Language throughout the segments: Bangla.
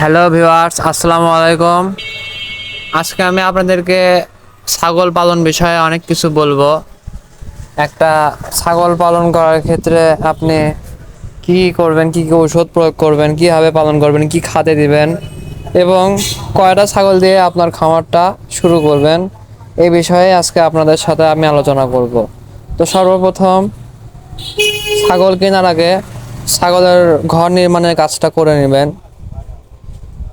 হ্যালো ভিউয়ার্স আসসালামু আলাইকুম আজকে আমি আপনাদেরকে ছাগল পালন বিষয়ে অনেক কিছু বলব। একটা ছাগল পালন করার ক্ষেত্রে আপনি কি করবেন, কি কি ঔষধ প্রয়োগ করবেন, কীভাবে পালন করবেন, কি খাতে দিবেন এবং কয়টা ছাগল দিয়ে আপনার খামারটা শুরু করবেন, এই বিষয়ে আজকে আপনাদের সাথে আমি আলোচনা করব। তো সর্বপ্রথম, ছাগল কেনার আগে ছাগলের ঘর নির্মাণের কাজটা করে নেবেন।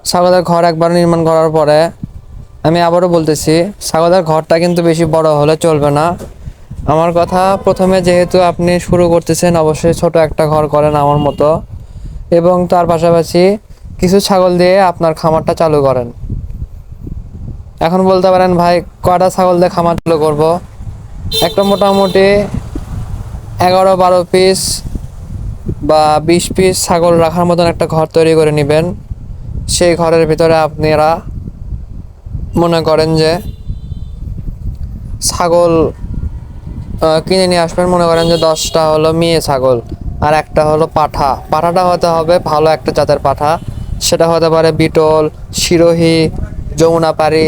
ছাগলের ঘর একবার নির্মাণ করার পরে আমি আবারও বলতেছি, ছাগলের ঘরটা কিন্তু বেশি বড় হলে চলবে না। আমার কথা প্রথমে যেহেতু আপনি শুরু করতেছেন, অবশ্যই ছোট একটা ঘর করেন আমার মতো। এবং তার পাশাপাশি কিছু ছাগল দিয়ে আপনার খামারটা চালু করেন। এখন বলতে পারেন, ভাই, কয়টা ছাগল দিয়ে খামার চালু করব? একটা মোটামুটি এগারো বারো পিস বা বিশ পিস ছাগল রাখার মতন একটা ঘর তৈরি করে নেবেন। সেই ঘরের ভিতরে আপনারা মনে করেন যে ছাগল কিনে নিয়ে আসবেন। মনে করেন যে দশটা হলো মেয়ে ছাগল আর একটা হলো পাঠা। পাঠাটা হতে হবে ভালো একটা জাতের পাঠা। সেটা হতে পারে বিটল, শিরোহী, যমুনাপাড়ি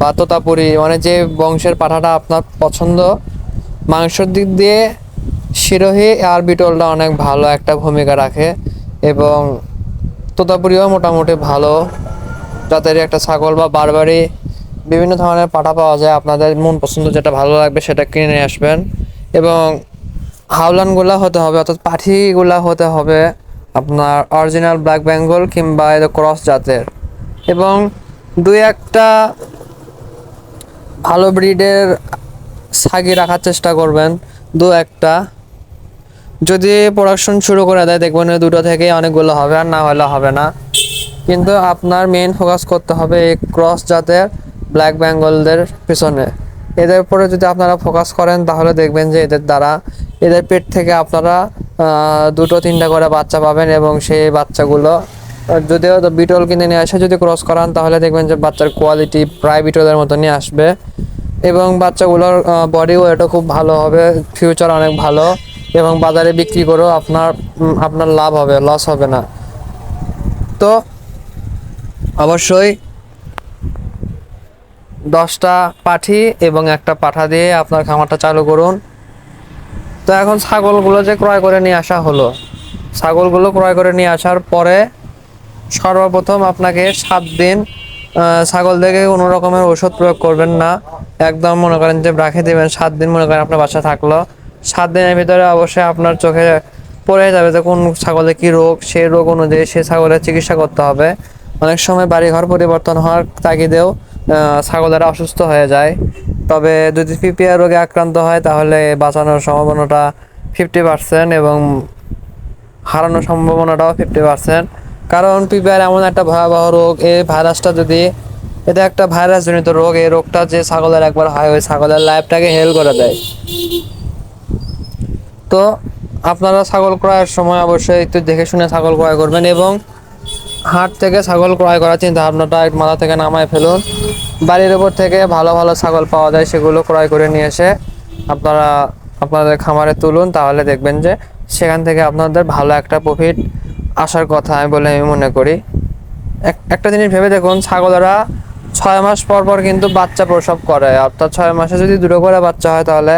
বা তোতাপুরি। মানে যে বংশের পাঠাটা আপনার পছন্দ, মাংসের দিক দিয়ে শিরোহী আর বিটলটা অনেক ভালো একটা ভূমিকা রাখে এবং তোতাপুরিও মোটামুটি ভালো। জাতের একটা ছাগল বা বারবারি বিভিন্ন ধরনের পাঠা পাওয়া যায়, আপনাদের মন পছন্দ যেটা ভালো লাগবে সেটা কিনে নিয়ে আসবেন। এবং হাওলানগুলা হতে হবে, অর্থাৎ পাঠিগুলা হতে হবে আপনার অরিজিনাল ব্ল্যাক বেঙ্গল কিংবা এদের ক্রস জাতের। এবং দুই একটা ভালো ব্রিডের ছাগি রাখার চেষ্টা করবেন, দু একটা। যদি প্রোডাকশন শুরু করে দেয়, দেখবেন দুটো থেকেই অনেকগুলো হবে আর না হলে হবে না। কিন্তু আপনার মেইন ফোকাস করতে হবে এই ক্রস জাতের ব্ল্যাক বেঙ্গলদের পিছনে। এদের উপরে যদি আপনারা ফোকাস করেন, তাহলে দেখবেন যে এদের দ্বারা এদের পেট থেকে আপনারা দুটো তিনটা করে বাচ্চা পাবেন এবং সেই বাচ্চাগুলো যদিও বিটল কিনে নিয়ে আসে যদি ক্রস করান, তাহলে দেখবেন যে বাচ্চার কোয়ালিটি প্রায় বিটলের মতনই আসবে। এবং বাচ্চাগুলোর বডি ওয়েটও খুব ভালো হবে ফিউচার অনেক ভালো। এবং বাজারে বিক্রি করেও আপনার আপনার লাভ হবে লস হবে না। তো অবশ্যই দশটা পাঠি এবং একটা পাঠা দিয়ে আপনার খামারটা চালু করুন। তো এখন ছাগলগুলো যে ক্রয় করে নিয়ে আসা হলো, ছাগলগুলো ক্রয় করে নিয়ে আসার পরে সর্বপ্রথম আপনাকে সাত দিন ছাগল থেকে কোনো রকমের ওষুধ প্রয়োগ করবেন না। একদম মনে করেন যে রাখে দেবেন, সাত দিন মনে করেন আপনার বাসা থাকল। সাত দিনের ভিতরে অবশ্যই আপনার চোখে পড়ে যাবে যে কোন ছাগলে কি রোগ সেই রোগ অনুযায়ী সেই ছাগলের চিকিৎসা করতে হবে। অনেক সময় বাড়িঘর পরিবর্তন হওয়ার তাগিদেও ছাগলেরা অসুস্থ হয়ে যায়। তবে যদি পিপিআর রোগে আক্রান্ত হয়, তাহলে বাঁচানোর সম্ভাবনাটা ফিফটি পার্সেন্ট এবং হারানোর সম্ভাবনাটাও ফিফটি পার্সেন্ট কারণ পিপিআর এমন একটা ভয়াবহ রোগ এই ভাইরাসটা যদি, এটা একটা ভাইরাস জনিত রোগ এই রোগটা যে ছাগলের একবার হয়, ওই ছাগলের লাইফটাকে হেল করে দেয়। তো আপনারা ছাগল ক্রয়ের সময় অবশ্যই একটু দেখে শুনে ছাগল ক্রয় করবেন এবং হাট থেকে ছাগল ক্রয় করার চিন্তা ভাবনাটা মাথা থেকে নামায় ফেলুন। বাড়ির উপর থেকে ভালো ভালো ছাগল পাওয়া যায় সেগুলো ক্রয় করে নিয়ে এসে আপনারা আপনাদের খামারে তুলুন, তাহলে দেখবেন যে সেখান থেকে আপনাদের ভালো একটা প্রফিট আসার কথা আমি বলে আমি মনে করি। এক- একটা জিনিস ভেবে দেখুন, ছাগলেরা ছয় মাস পর পর কিন্তু বাচ্চা প্রসব করে। অর্থাৎ ছয় মাসে যদি দুটো করে বাচ্চা হয় তাহলে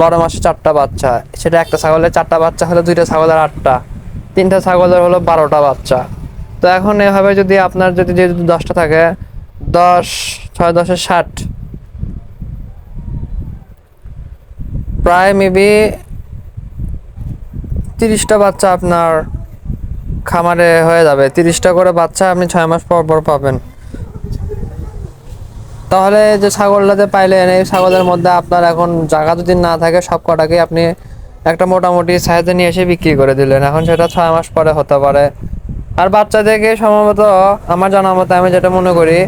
বারো মাসে চারটা বাচ্চা সেটা একটা ছাগলের চারটা বাচ্চা হলে দুইটা ছাগলের আটটা, তিনটা ছাগলের হলো বারোটা বাচ্চা। তো এখন এভাবে যদি আপনার যদি যেহেতু দশটা থাকে, দশ, ছয় দশে ষাট। প্রায় মেবি তিরিশটা বাচ্চা আপনার খামারে হয়ে যাবে। তিরিশটা করে বাচ্চা আপনি ছয় মাস পর পর পাবেন। তাহলে যে ছাগলটাতে পাইলেন এই ছাগলের মধ্যে আপনার এখন জায়গা যদি না থাকে সব কটাকে আপনি একটা মোটামুটি সাইজে নিয়ে এসে বিক্রি করে দিলেন। এখন সেটা ছয় মাস পরে হতে পারে। আর বাচ্চা থেকে সম্ভবত আমার জানা মতে আমি যেটা মনে করি,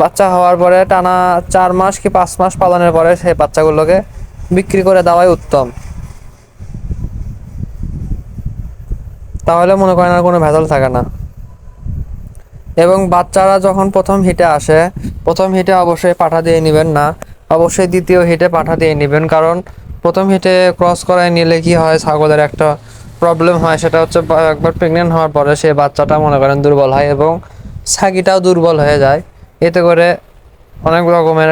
বাচ্চা হওয়ার পরে টানা চার মাস কি পাঁচ মাস পালনের পরে সেই বাচ্চাগুলোকে বিক্রি করে দেওয়াই উত্তম। তাহলে মনে করেন আর কোনো ভেজাল থাকে না। এবং বাচ্চারা যখন প্রথম হিটে আসে, প্রথম হিটে অবশ্যই পাঠা দিয়ে নেবেন না। অবশ্যই দ্বিতীয় হিটে পাঠা দিয়ে নেবেন, কারণ প্রথম হিটে ক্রস করায় নিলে কি হয়, ছাগলের একটা প্রবলেম হয়, সেটা হচ্ছে একবার প্রেগনেন্ট হওয়ার পরে সে বাচ্চাটা মনে করেন দুর্বল হয় এবং ছাগিটাও দুর্বল হয়ে যায়। এতে করে অনেক রকমের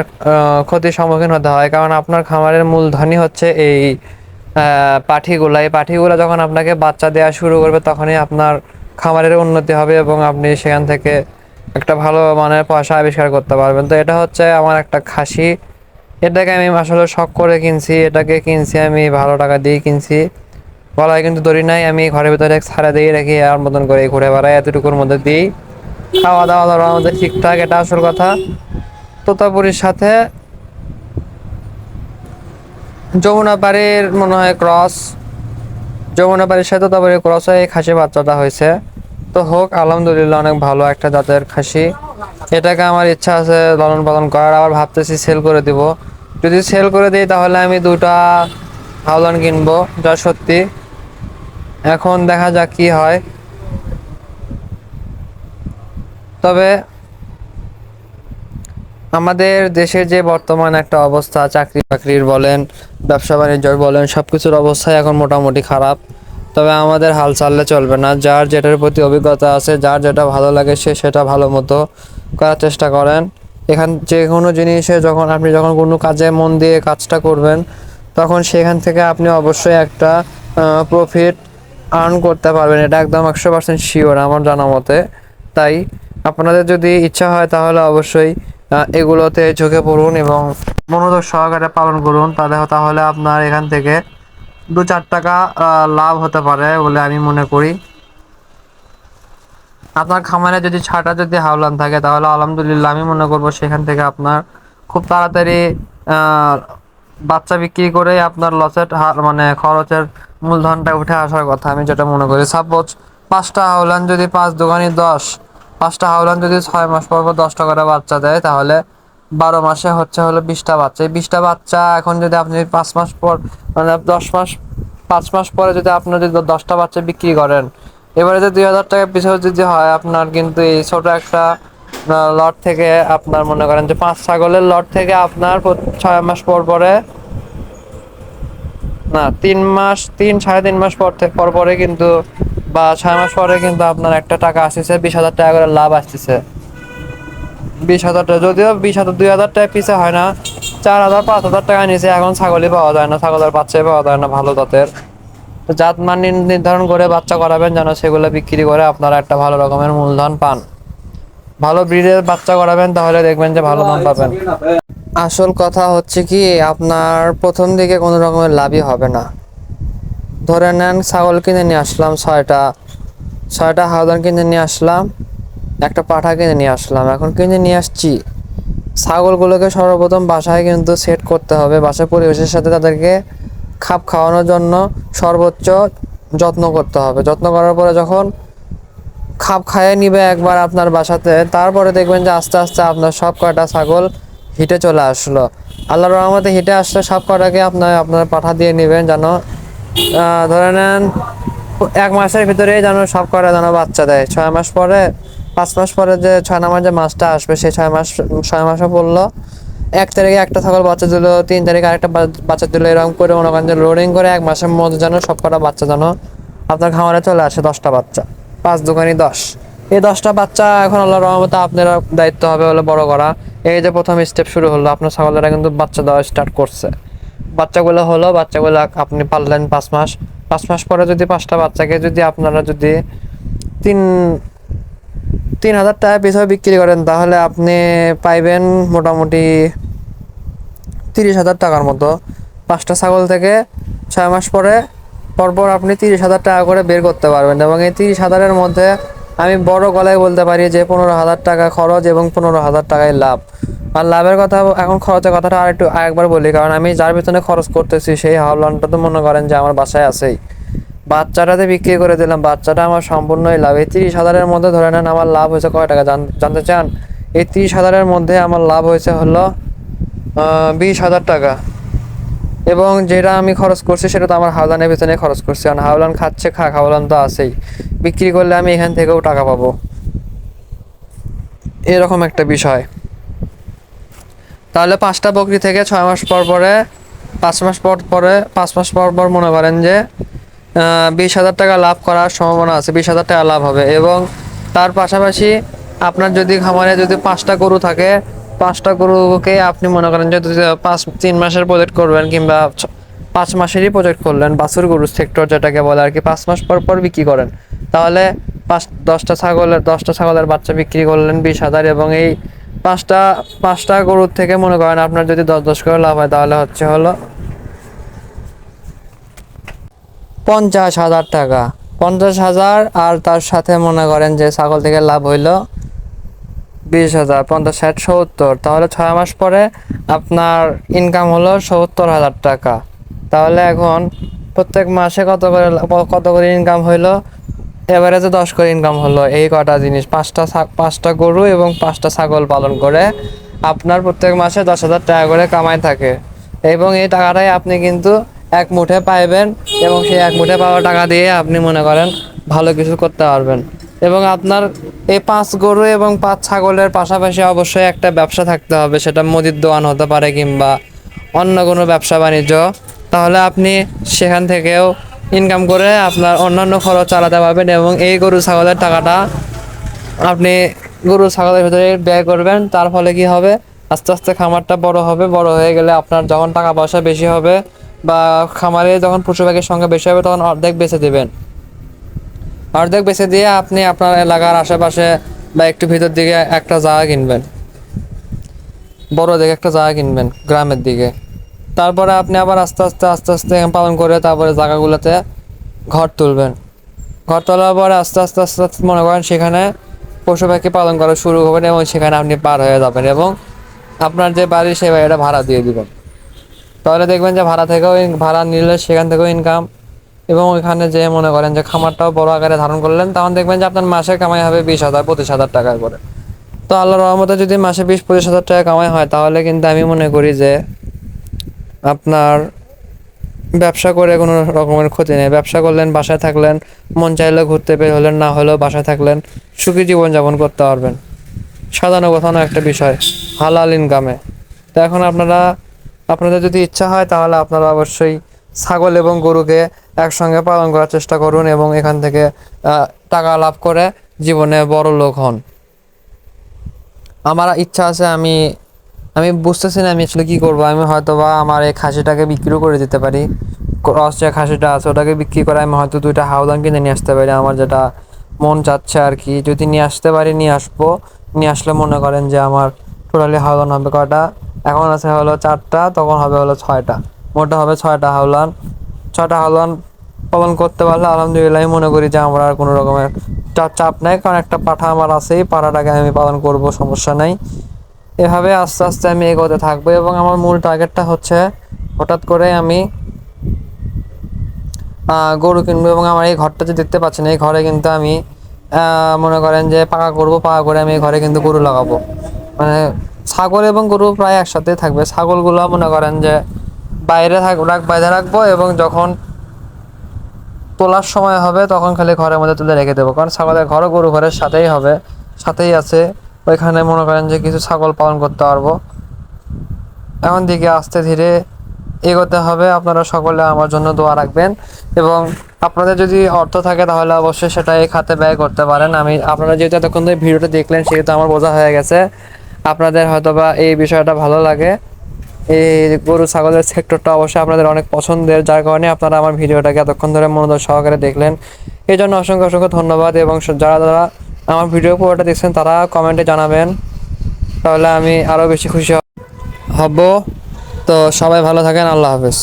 ক্ষতির সম্মুখীন হতে হয়, কারণ আপনার খামারের মূলধনই হচ্ছে এই পাঠিগুলা। এই পাঠিগুলা যখন আপনাকে বাচ্চা দেওয়া শুরু করবে, তখনই আপনার খামারের উন্নতি হবে এবং আপনি সেখান থেকে একটা ভালো মানের পয়সা আবিষ্কার করতে পারবেন। তো এটা হচ্ছে আমার একটা খাসি। এটাকে আমি আসলে শখ করে কিনছি, এটাকে কিনছি আমি ভালো টাকা দিয়ে কিনছি। গলায় কিন্তু দড়ি নাই, আমি ঘরের ভিতরে ছাড়া দিয়ে রেখে আর মতন করে ঘুরে বেড়াই, এতটুকুর মধ্যে দিই। খাওয়া দাওয়া ধরো, আমাদের ঠিকঠাক, এটা আসল কথা। তোতাপুরির সাথে যমুনা পাড়ির মনে হয় ক্রস যমুনা পাড়ির সাথে তারপরে ক্রস হয়ে খাসি বাচ্চাটা হয়েছে। তো হোক, আলহামদুলিল্লাহ অনেক ভালো একটা জাতের খাসি। এটাকে আমার ইচ্ছা আছে লালন পালন করার, আবার ভাবতেছি সেল করে দিব। যদি সেল করে দিই তাহলে আমি দুটা হাওলান কিনবো, যা সত্যি। এখন দেখা যাক কি হয়। তবে আমাদের দেশের যে বর্তমান একটা অবস্থা, চাকরি বাকরির বলেন, ব্যবসা বাণিজ্যর বলেন সব কিছুর অবস্থাই এখন মোটামুটি খারাপ। তবে আমাদের হাল চাললে চলবে না। যার যেটার প্রতি অভিজ্ঞতা আছে, যার যেটা ভালো লাগে সে সেটা ভালো মতো করার চেষ্টা করেন। এখান যে কোনো জিনিসে যখন আপনি যখন কোনো কাজে মন দিয়ে কাজটা করবেন, তখন সেখান থেকে আপনি অবশ্যই একটা প্রফিট আর্ন করতে পারবেন। এটা একদম একশো পার্সেন্ট শিওর আমার জানা মতে। তাই আপনাদের যদি ইচ্ছা হয় তাহলে অবশ্যই এগুলোতে চোখে পড়ুন এবং মনোযোগ সহকারে পালন করুন। তাহলে তাহলে আপনার এখান থেকে দু চার টাকা লাভ হতে পারে বলে আমি মনে করি। আপনার খামারে যদি ছাটা যদি হাওলান থাকে, তাহলে আলহামদুলিল্লাহ আমি মনে করব সেখান থেকে আপনার খুব তাড়াতাড়ি বাচ্চা বিক্রি করে আপনার লসের মানে খরচের মূলধনটা উঠে আসার কথা আমি যেটা মনে করি। সাপোজ পাঁচটা হাওলান যদি পাঁচ দোকানি দশ পাঁচটা হাওলান যদি ছয় মাস পর পর দশটা করে বাচ্চা দেয়, তাহলে বারো মাসে হচ্ছে হলো বিশটা বাচ্চা। এই বিশটা বাচ্চা এখন যদি আপনি পাঁচ মাস পর মানে দশ মাস, পাঁচ মাস পরে যদি আপনার যদি দশটা বাচ্চা বিক্রি করেন, এবারে যে দুই হাজার টাকা পিছনে যদি হয়, আপনার কিন্তু এই ছোট একটা লট থেকে আপনার মনে করেন যে পাঁচ ছাগলের লট থেকে আপনার ছয় মাস পর পরে, না, তিন মাস, তিন সাড়ে তিন মাস পর পর পরে কিন্তু বা ছয় মাস পরে কিন্তু আপনার একটা টাকা আসতেছে, বিশ হাজার টাকা করে লাভ আসতেছে। বিশ হাজার টাকা, যদিও বিশ হাজার, দুই হাজার টাকা পিছে হয় না, চার হাজার, পাঁচ হাজার টাকা নিচে, এখন ছাগলই পাওয়া যায় না, ছাগলের বাচ্চাই পাওয়া যায় না ভালো জাতের। জাত মান নির্ধারণ করে বাচ্চা করাবেন যেন সেগুলো বিক্রি করে আপনারা একটা ভালো রকমের মূলধন পান। ভালো ব্রিডের বাচ্চা করাবেন, তাহলে দেখবেন যে ভালো দাম পাবেন। আসল কথা হচ্ছে কি, আপনার প্রথম দিকে কোনো রকমের লাভই হবে না। ধরে নেন ছাগল কিনে নিয়ে আসলাম, ছয়টা ছয়টা হাওদান কিনে নিয়ে আসলাম, একটা পাঠা কিনে নিয়ে আসলাম। এখন কিনে নিয়ে আসছি। ছাগলগুলোকে সর্বপ্রথম বাসায় কিন্তু সেট করতে হবে। বাসার পরিবেশের সাথে তাদেরকে খাপ খাওয়ানোর জন্য সর্বোচ্চ যত্ন করতে হবে। যত্ন করার পরে যখন খাপ খাইয়ে নিবে একবার আপনার বাসাতে, তারপরে দেখবেন যে আস্তে আস্তে আপনার সব কয়টা ছাগল হিটে চলে আসলো। আল্লাহর রহমতে হিটে আসলে সব কটাকে আপনার আপনার পাঠা দিয়ে নেবেন যেন ধরে নেন, এক মাসের ভিতরে যেন সব কটা যেন বাচ্চা দেয়। ছয় মাস পরে, পাঁচ মাস পরে যে ছয় নাম্বার যে মাসটা আসবে, সেই ছয় মাস, ছয় মাসে পড়ল এক তারিখে একটা ছাগল বাচ্চা দিল, তিন তারিখে আরেকটা বাচ্চা দিল, এরকম করে মনে করেন যে লোডিং করে এক মাসের মধ্যে যেন সব কটা বাচ্চা যেন আপনার খামারে চলে আসে, দশটা বাচ্চা। পাঁচ দোকানি দশ। এই দশটা বাচ্চা এখন আল্লাহ রহমতে আপনার দায়িত্ব হবে হলো বড় করা। এই যে প্রথম স্টেপ শুরু হলো, আপনার ছাগলেরা কিন্তু বাচ্চা দেওয়া স্টার্ট করছে। বাচ্চাগুলো হলো, বাচ্চাগুলো আপনি পারলেন পাঁচ মাস। পাঁচ মাস পরে যদি পাঁচটা বাচ্চাকে যদি আপনারা যদি তিন তিন হাজার টাকা পিছনে বিক্রি করেন, তাহলে আপনি পাইবেন মোটামুটি তিরিশ হাজার টাকার মতো। পাঁচটা ছাগল থেকে ছয় মাস পরে পরপর আপনি তিরিশ হাজার টাকা করে বের করতে পারবেন। এবং এই তিরিশ হাজারের মধ্যে আমি বড় গলায় বলতে পারি যে পনেরো হাজার টাকা খরচ এবং পনেরো হাজার টাকায় লাভ। আর লাভের কথা এখন খরচের কথাটা আরেকটু আরেকবার বলি, কারণ আমি যার পিছনে খরচ করতেছি, সেই হাওলানটা তো মনে করেন যে আমার বাসায় আছেই। বাচ্চাটাতে বিক্রি করে দিলাম, বাচ্চাটা আমার সম্পূর্ণই লাভ। এই তিরিশ হাজারের মধ্যে ধরে নেন আমার লাভ হয়েছে কয় টাকা জানতে চান? এই তিরিশ হাজারের মধ্যে আমার লাভ হয়েছে হলো বিশ হাজার টাকা। এবং যেটা আমি খরচ করছি, সেটা তো আমার হাওলানের পিছনে খরচ করছি, কারণ হাওলান খাচ্ছে, খা হাওলান তো আছেই। বিক্রি করলে আমি এখান থেকেও টাকা পাবো। এরকম একটা বিষয়। তাহলে পাঁচটা বকরি থেকে ছয় মাস পর পরে, পাঁচ মাস পর পরে, পাঁচ মাস পর পর মনে করেন যে বিশ হাজার টাকা লাভ করার সম্ভাবনা আছে, বিশ হাজার টাকা লাভ হবে। এবং তার পাশাপাশি আপনার যদি খামারে যদি পাঁচটা গরু থাকে, পাঁচটা গরুকে আপনি মনে করেন যে পাঁচ, তিন মাসের প্রজেক্ট করবেন কিংবা পাঁচ মাসেরই প্রজেক্ট করলেন, বাছুর গরু সেক্টর যেটাকে বলে আর কি, পাঁচ মাস পর পর বিক্রি করেন। তাহলে পাঁচ, দশটা ছাগলের দশটা ছাগলের বাচ্চা বিক্রি করলেন বিশ হাজার এবং এই পাঁচটা পাঁচটা গরুর থেকে মনে করেন আপনার যদি দশ দশ করে লাভ হয়, তাহলে হচ্ছে হলো পঞ্চাশ হাজার টাকা। পঞ্চাশ হাজার আর তার সাথে মনে করেন যে ছাগল থেকে লাভ হইল বিশ হাজার, পঞ্চাশ, ষাট, সত্তর। তাহলে ছয় মাস পরে আপনার ইনকাম হলো সত্তর হাজার টাকা। তাহলে এখন প্রত্যেক মাসে কত করে কত করে ইনকাম হইল এভারেজে দশ করে ইনকাম হলো, এই কটা জিনিস, পাঁচটা পাঁচটা গরু এবং পাঁচটা ছাগল পালন করে আপনার প্রত্যেক মাসে দশ হাজার টাকা করে কামাই থাকে। এবং এই টাকাটাই আপনি কিন্তু এক মুঠে পাইবেন এবং সেই এক মুঠে পাওয়া টাকা দিয়ে আপনি মনে করেন ভালো কিছু করতে পারবেন। এবং আপনার এই পাঁচ গরু এবং পাঁচ ছাগলের পাশাপাশি অবশ্যই একটা ব্যবসা থাকতে হবে, সেটা মুদির দোকান হতে পারে কিংবা অন্য কোনো ব্যবসা বাণিজ্য। তাহলে আপনি সেখান থেকেও ইনকাম করে আপনার অন্যান্য খরচ চালাতে পারবেন এবং এই গরু ছাগলের টাকাটা আপনি গরু ছাগলের ভিতরে ব্যয় করবেন। তার ফলে কি হবে? আস্তে আস্তে খামারটা বড় হবে। বড় হয়ে গেলে আপনার যখন টাকা পয়সা বেশি হবে বা খামারে যখন পশু পাখির সংখ্যা বেশি হবে, তখন অর্ধেক বেছে দেবেন। অর্ধেক বেছে দিয়ে আপনি আপনার এলাকার আশেপাশে বা একটু ভিতর দিকে একটা জায়গা কিনবেন। বড় দিকে একটা জায়গা কিনবেন, গ্রামের দিকে। তারপরে আপনি আবার আস্তে আস্তে আস্তে আস্তে পালন করে তারপরে জায়গাগুলোতে ঘর তুলবেন। ঘর তোলার পরে আস্তে আস্তে আস্তে আস্তে মনে করেন সেখানে পশু পাখি পালন করা শুরু করবেন এবং সেখানে আপনি পার হয়ে যাবেন এবং আপনার যে বাড়ি, সেই বাড়িটা ভাড়া দিয়ে দিবেন। তাহলে দেখবেন যে ভাড়া থেকেও ভাড়া নিলে সেখান থেকেও ইনকাম এবং ওইখানে যে মনে করেন যে খামারটাও বড় আকারে ধারণ করলেন, তখন দেখবেন যে আপনার মাসে কামাই হবে বিশ হাজার, পঁচিশ হাজার টাকা করে। তো আল্লাহর রহমতে যদি মাসে বিশ, পঁচিশ হাজার টাকা কামাই হয়, তাহলে কিন্তু আমি মনে করি যে আপনার ব্যবসা করে কোনো রকমের ক্ষতি নেই। ব্যবসা করলেন, বাসায় থাকলেন, মন চাইলে ঘুরতে বের হলেন, না হলেও বাসায় থাকলেন, সুখী জীবনযাপন করতে পারবেন। সাজানো গোছানো একটা বিষয়, হালাল ইনকামে তো এখন আপনারা, আপনাদের যদি ইচ্ছা হয়, তাহলে আপনারা অবশ্যই ছাগল এবং গরুকে একসঙ্গে পালন করার চেষ্টা করুন এবং এখান থেকে টাকা লাভ করে জীবনে বড় লোক হন। আমার ইচ্ছা আছে আমি আমি বুঝতেছি না আমি আসলে কি করব। আমি হয়তো বা আমার এই খাসিটাকে বিক্রিও করে দিতে পারি। ক্রস যে খাসিটা আছে ওটাকে বিক্রি করে আমি হয়তো দুইটা হাওদান কিনে নিয়ে আসতে পারি। আমার যেটা মন চাচ্ছে আর কি। যদি নিয়ে আসতে পারি, নিয়ে আসব। নিয়ে আসলে মনে করেন যে আমার টোটালি হাওলান হবে কটা এখন আছে হলো চারটা, তখন হবে হলো ছয়টা। মোটা হবে ছয়টা হাওলান ছয়টা হাওলান পালন করতে পারলে আলহামদুলিল্লাহ আমি মনে করি যে আমার আর কোনো রকমের চাপ নাই। কারণ একটা পাঠা আমার আছেই পাঠাটাকে আমি পালন করব, সমস্যা নাই। এভাবে আস্তে আস্তে আমি এগোতে থাকব এবং আমার মূল টার্গেটটা হচ্ছে হঠাৎ করে আমি গরু কিনবো এবং আমার এই ঘরটা যে দেখতে পাচ্ছেন, এই ঘরে কিন্তু আমি মনে করেন যে পাকা করব, পাকা করে আমি এই ঘরে কিন্তু গরু লাগাবো। মানে ছাগল এবং গরু প্রায় একসাথে থাকবে। ছাগলগুলো মনে করেন যে বাইরে থাক, রাখ, বাইরে রাখব এবং যখন তোলার সময় হবে তখন খালি ঘরের মধ্যে তুলে রেখে দেবো। কারণ ছাগলের ঘরও গরু ঘরের সাথেই হবে, সাথেই আছে। ওইখানে মনে করেন যে কিছু ছাগল পালন করতে পারব। এখন দিকে আস্তে ধীরে এগোতে হবে। আপনারা সকলে আমার জন্য দোয়া রাখবেন এবং আপনাদের যদি অর্থ থাকে তাহলে অবশ্যই সেটা এই খাতে ব্যয় করতে পারেন। আমি, আপনারা যেহেতু এতক্ষণ ধরে ভিডিওটা দেখলেন, সেহেতু আমার বোঝা হয়ে গেছে। আপনাদের হয়তো বা এই বিষয়টা ভালো লাগে। এই গরু ছাগলের সেক্টরটা অবশ্যই আপনাদের অনেক পছন্দের। যার কারণে আপনারা আমার ভিডিওটাকে এতক্ষণ ধরে মনোযোগ সহকারে দেখলেন। এই জন্য অসংখ্য অসংখ্য ধন্যবাদ এবং যারা যারা আমার ভিডিও পুরোটা দেখছেন, তারা কমেন্টে জানাবেন। তাহলে আমি আরও বেশি খুশি হব। তো সবাই ভালো থাকেন, আল্লাহ হাফেজ।